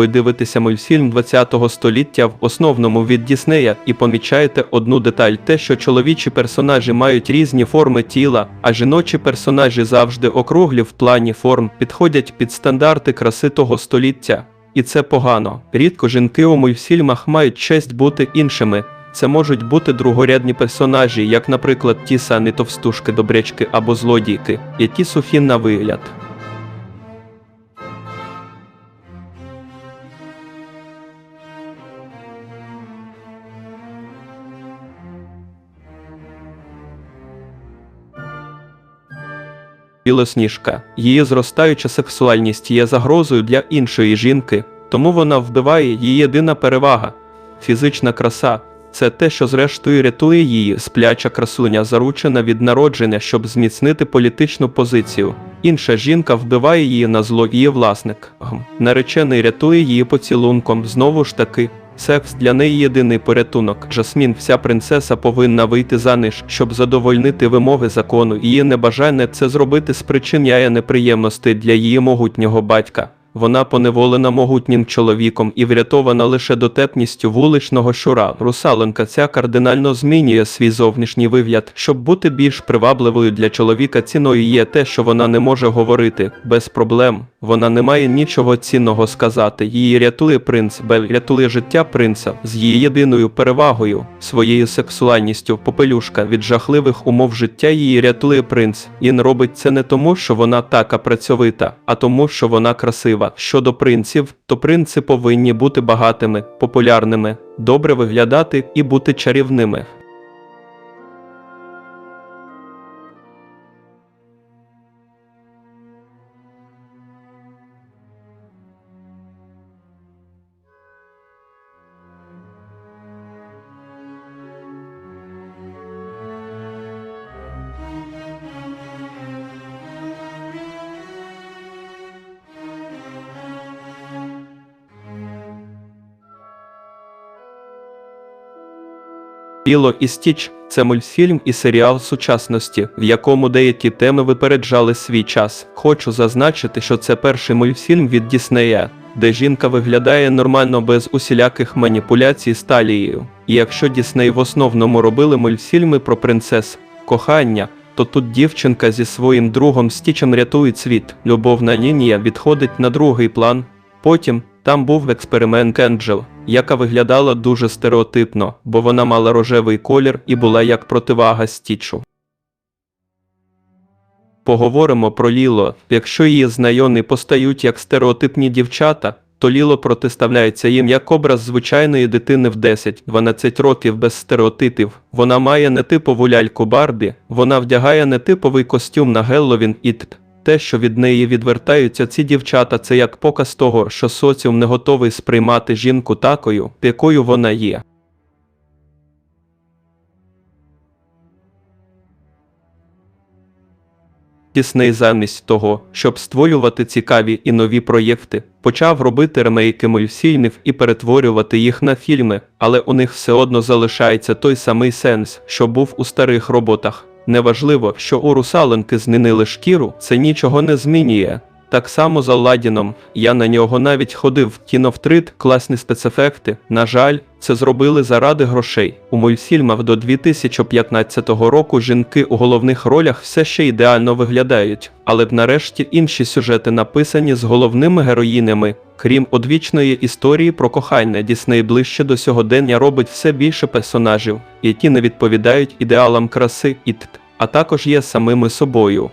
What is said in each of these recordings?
Ви дивитеся мультфільм 20-го століття в основному від Діснея і помічаєте одну деталь: те, що чоловічі персонажі мають різні форми тіла, а жіночі персонажі завжди округлі в плані форм, підходять під стандарти краси того століття. І це погано. Рідко жінки у мультфільмах мають честь бути іншими. Це можуть бути другорядні персонажі, як, наприклад, ті самі товстушки, добрячки або злодійки, які сухі на вигляд. Білосніжка. Її зростаюча сексуальність є загрозою для іншої жінки, тому вона вбиває її єдина перевага. Фізична краса це те, що зрештою рятує її, спляча красуня, заручена від народження, щоб зміцнити політичну позицію. Інша жінка вбиває її на зло її власник. Наречений рятує її поцілунком. Знову ж таки, секс для неї єдиний порятунок. Жасмін, вся принцеса повинна вийти заміж, щоб задовольнити вимоги закону. Її небажання це зробити спричиняє неприємності для її могутнього батька. Вона поневолена могутнім чоловіком і врятована лише дотепністю вуличного щура. Русаленка ця кардинально змінює свій зовнішній вигляд, щоб бути більш привабливою для чоловіка. Ціною є те, що вона не може говорити без проблем. Вона не має нічого цінного сказати. Її рятує принц, Бель рятує життя принца з її єдиною перевагою, своєю сексуальністю. Попелюшка від жахливих умов життя її рятує принц. Він робить це не тому, що вона така працьовита, а тому, що вона красива. Щодо принців, то принци повинні бути багатими, популярними, добре виглядати і бути чарівними. Біло і Стіч це мультфільм і серіал сучасності, в якому деякі теми випереджали свій час. Хочу зазначити, що це перший мультфільм від Діснея, де жінка виглядає нормально без усіляких маніпуляцій з талією. І якщо Дісней в основному робили мультфільми про принцес, кохання, то тут дівчинка зі своїм другом Стічем рятує світ. Любовна лінія відходить на другий план. Потім там був експеримент Енджел, яка виглядала дуже стереотипно, бо вона мала рожевий колір і була як противага Стічу. Поговоримо про Ліло. Якщо її знайомі постають як стереотипні дівчата, то Ліло протиставляється їм як образ звичайної дитини в 10-12 років без стереотипів. Вона має нетипову ляльку Барбі, вона вдягає нетиповий костюм на Гелловін і т. Те, що від неї відвертаються ці дівчата, це як показ того, що соціум не готовий сприймати жінку такою, якою вона є. Дісней замість того, щоб створювати цікаві і нові проєкти, почав робити ремейки мультфільмів і перетворювати їх на фільми, але у них все одно залишається той самий сенс, що був у старих роботах. Неважливо, що у русаленки змінили шкіру, це нічого не змінює. Так само з Алладіном, я на нього навіть ходив кіновтрит, класні спецефекти. На жаль, це зробили заради грошей. У мультфільмах до 2015 року жінки у головних ролях все ще ідеально виглядають, але б нарешті інші сюжети написані з головними героїнями. Крім одвічної історії про кохання, Дісней ближче до сьогодення робить все більше персонажів, які не відповідають ідеалам краси і т, а також є самими собою.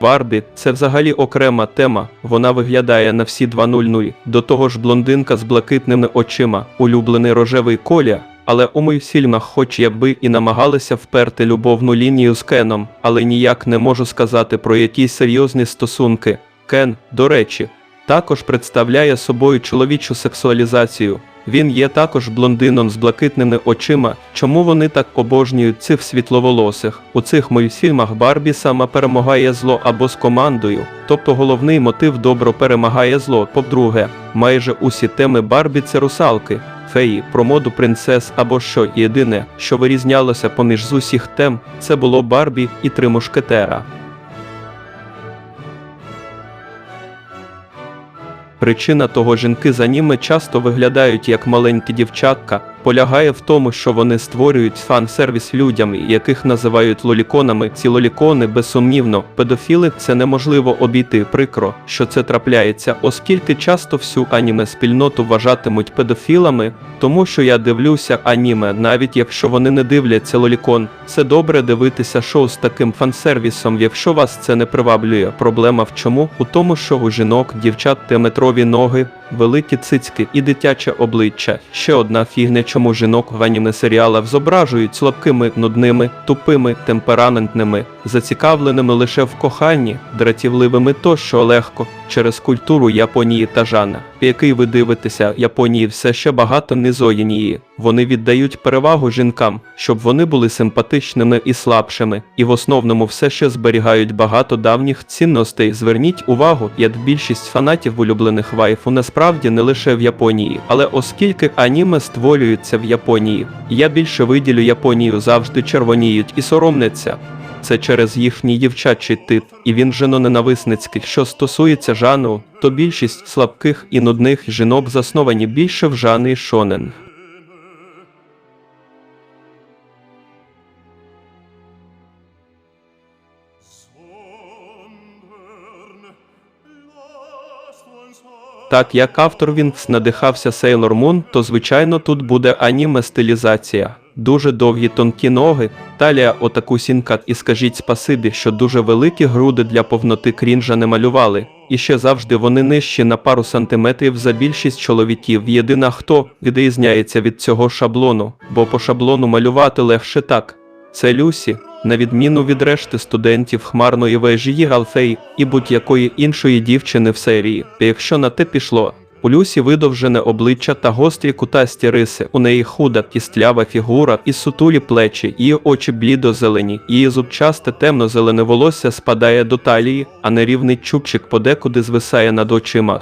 Барбі це взагалі окрема тема, вона виглядає на всі 2.00. До того ж блондинка з блакитними очима, улюблений рожевий коля. Але у мультфільмах хоч якби і намагалися вперти любовну лінію з Кеном, але ніяк не можу сказати про якісь серйозні стосунки. Кен, до речі, також представляє собою чоловічу сексуалізацію. Він є також блондином з блакитними очима. Чому вони так обожнюють цих світловолосих? У цих мультфільмах Барбі сама перемагає зло або з командою. Тобто головний мотив добро перемагає зло. По-друге, майже усі теми Барбі це русалки. Феї, про моду принцес або що єдине, що вирізнялося поміж з усіх тем, це було Барбі і три мушкетера. Причина того жінки за ними часто виглядають як маленькі дівчатка, полягає в тому, що вони створюють фан-сервіс людям, яких називають лоліконами. Ці лолікони, безсумнівно, педофіли це неможливо обійти прикро, що це трапляється, оскільки часто всю аніме спільноту вважатимуть педофілами, тому що я дивлюся аніме, навіть якщо вони не дивляться лолікон. Це добре дивитися шоу з таким фан-сервісом, якщо вас це не приваблює. Проблема в чому? У тому, що у жінок, дівчат теметрові ноги, великі цицьки і дитяче обличчя. Ще одна фігня, чому жінок в аніме серіалах зображують слабкими, нудними, тупими, темпераментними, зацікавленими лише в коханні, дратівливими тощо легко через культуру Японії та Жана, в який ви дивитеся, Японії все ще багато низоїнії. Вони віддають перевагу жінкам, щоб вони були симпатичними і слабшими, і в основному все ще зберігають багато давніх цінностей. Зверніть увагу, як більшість фанатів улюблених вайфу насправді не лише в Японії, але оскільки аніме створюються в Японії, я більше виділю Японію завжди червоніють і соромляться. Це через їхній дівчачий тип, і він женоненависницький. Що стосується жанру, то більшість слабких і нудних жінок засновані більше в жанрі шонен. Так як автор Вінкс надихався Sailor Moon, то звичайно тут буде аніме стилізація. Дуже довгі тонкі ноги, талія отаку сінкат і скажіть спасибі, що дуже великі груди для повноти крінжа не малювали. І ще завжди вони нижчі на пару сантиметрів за більшість чоловіків. Єдина хто відрізняється від цього шаблону, бо по шаблону малювати легше так. Це Люсі, на відміну від решти студентів хмарної вежі Галфей і будь-якої іншої дівчини в серії. Якщо на те пішло, у Люсі видовжене обличчя та гострі кутасті риси. У неї худа кістлява фігура і сутулі плечі, її очі блідо-зелені, її зубчасте темно-зелене волосся спадає до талії, а нерівний чубчик подекуди звисає над очима.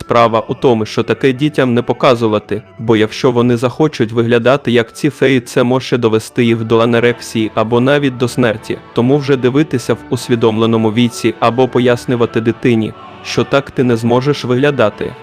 Справа у тому, що таке дітям не показувати, бо якщо вони захочуть виглядати як ці феї, це може довести їх до анерексії або навіть до смерті. Тому вже дивитися в усвідомленому віці або пояснювати дитині, що так ти не зможеш виглядати.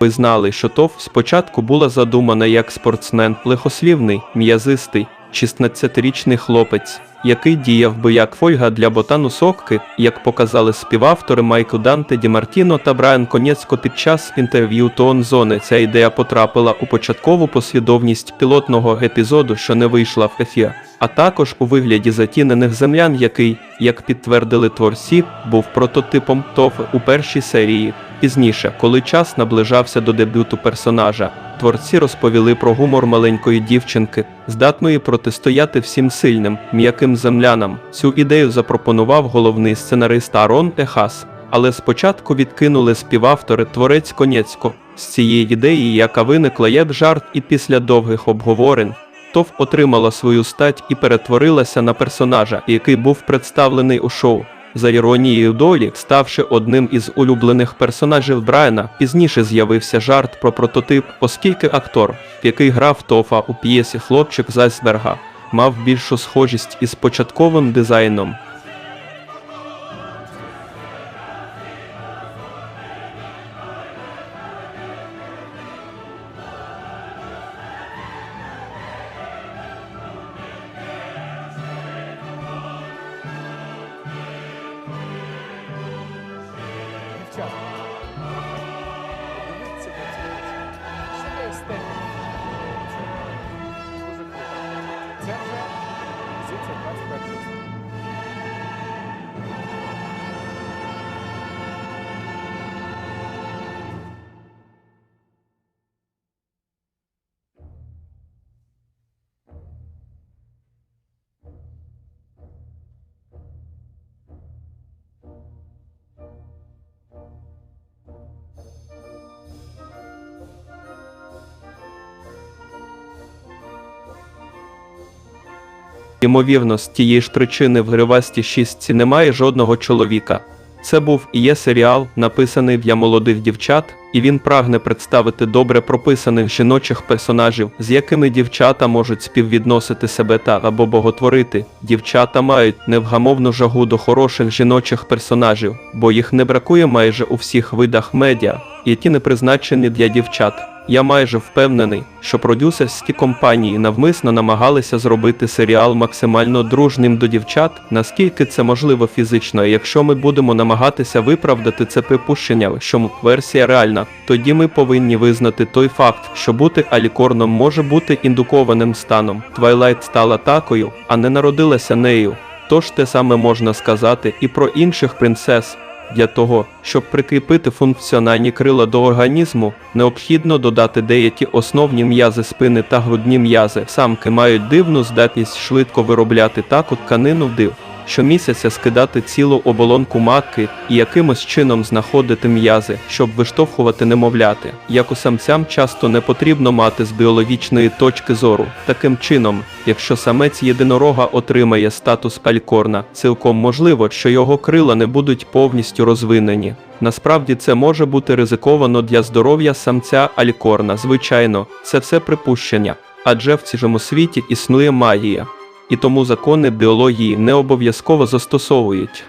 Ви знали, що ТОВ спочатку була задумана як спортсмен, лихослівний, м'язистий, 16-річний хлопець, який діяв би як фольга для ботану сокки, як показали співавтори Майкл Данте Ді Мартіно та Брайан Конєцько під час інтерв'ю Тон Зони. Ця ідея потрапила у початкову послідовність пілотного епізоду, що не вийшла в ефір, а також у вигляді затінених землян, який, як підтвердили творці, був прототипом ТОВ у першій серії. Пізніше, коли час наближався до дебюту персонажа, творці розповіли про гумор маленької дівчинки, здатної протистояти всім сильним, м'яким землянам. Цю ідею запропонував головний сценарист Арон Техас. Але спочатку відкинули співавтори творець Конєцько. З цієї ідеї, яка виникла як жарт, і після довгих обговорень, ТОВ отримала свою стать і перетворилася на персонажа, який був представлений у шоу. За іронією долі, ставши одним із улюблених персонажів Брайана, пізніше з'явився жарт про прототип, оскільки актор, який грав Тофа у п'єсі Хлопчик з Айсберга, мав більшу схожість із початковим дизайном. Дівчата. Ймовірно, з тієї ж причини в гривастій шістці немає жодного чоловіка. Це був і є серіал, написаний для молодих дівчат, і він прагне представити добре прописаних жіночих персонажів, з якими дівчата можуть співвідносити себе та або боготворити. Дівчата мають невгамовну жагу до хороших жіночих персонажів, бо їх не бракує майже у всіх видах медіа, які не призначені для дівчат. Я майже впевнений, що продюсерські компанії навмисно намагалися зробити серіал максимально дружним до дівчат, наскільки це можливо фізично. І якщо ми будемо намагатися виправдати це припущення, що версія реальна, тоді ми повинні визнати той факт, що бути алікорном може бути індукованим станом. Твайлайт стала такою, а не народилася нею. Тож те саме можна сказати і про інших принцес. Для того, щоб прикріпити функціональні крила до організму, необхідно додати деякі основні м'язи спини та грудні м'язи. Самки мають дивну здатність швидко виробляти таку тканину див, щомісяця скидати цілу оболонку матки і якимось чином знаходити м'язи, щоб виштовхувати немовляти. Як у самцям часто не потрібно мати з біологічної точки зору. Таким чином, якщо самець єдинорога отримає статус палькорна, цілком можливо, що його крила не будуть повністю розвинені. Насправді це може бути ризиковано для здоров'я самця алькорна. Звичайно, це все припущення, адже в цьому світі існує магія, і тому закони біології не обов'язково застосовують.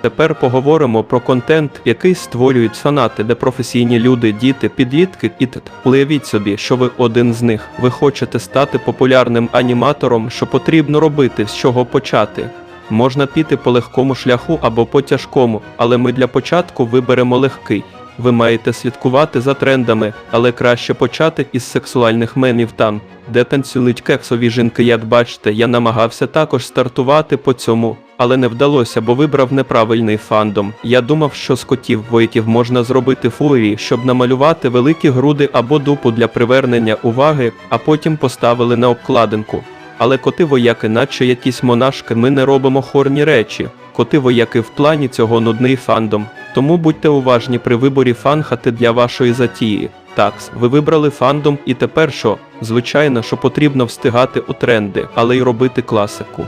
Тепер поговоримо про контент, який створюють фанати, де професійні люди, діти, підлітки і т. Уявіть собі, що ви один з них. Ви хочете стати популярним аніматором, що потрібно робити, з чого почати. Можна піти по легкому шляху або по тяжкому, але ми для початку виберемо легкий. Ви маєте слідкувати за трендами, але краще почати із сексуальних мемів там, де танцюють кексові жінки. Як бачите, я намагався також стартувати по цьому, але не вдалося, бо вибрав неправильний фандом. Я думав, що з котів воїтів можна зробити фурії, щоб намалювати великі груди або дупу для привернення уваги, а потім поставили на обкладинку. Але коти вояки, наче якісь монашки, ми не робимо хорні речі. Коти вояки в плані цього нудний фандом. Тому будьте уважні при виборі фанхати для вашої затії. Так, ви вибрали фандом і тепер що? Звичайно, що потрібно встигати у тренди, але й робити класику.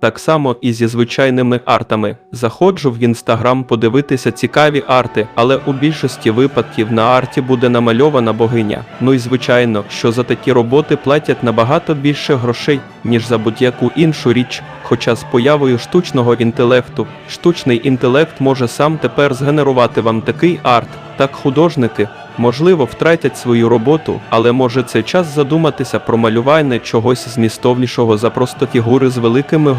Так само і зі звичайними артами. Заходжу в інстаграм подивитися цікаві арти, але у більшості випадків на арті буде намальована богиня. Ну і звичайно, що за такі роботи платять набагато більше грошей, ніж за будь-яку іншу річ. Хоча з появою штучного інтелекту, штучний інтелект може сам тепер згенерувати вам такий арт. Так художники, можливо, втратять свою роботу, але може це час задуматися про малювання чогось змістовнішого за просто фігури з великими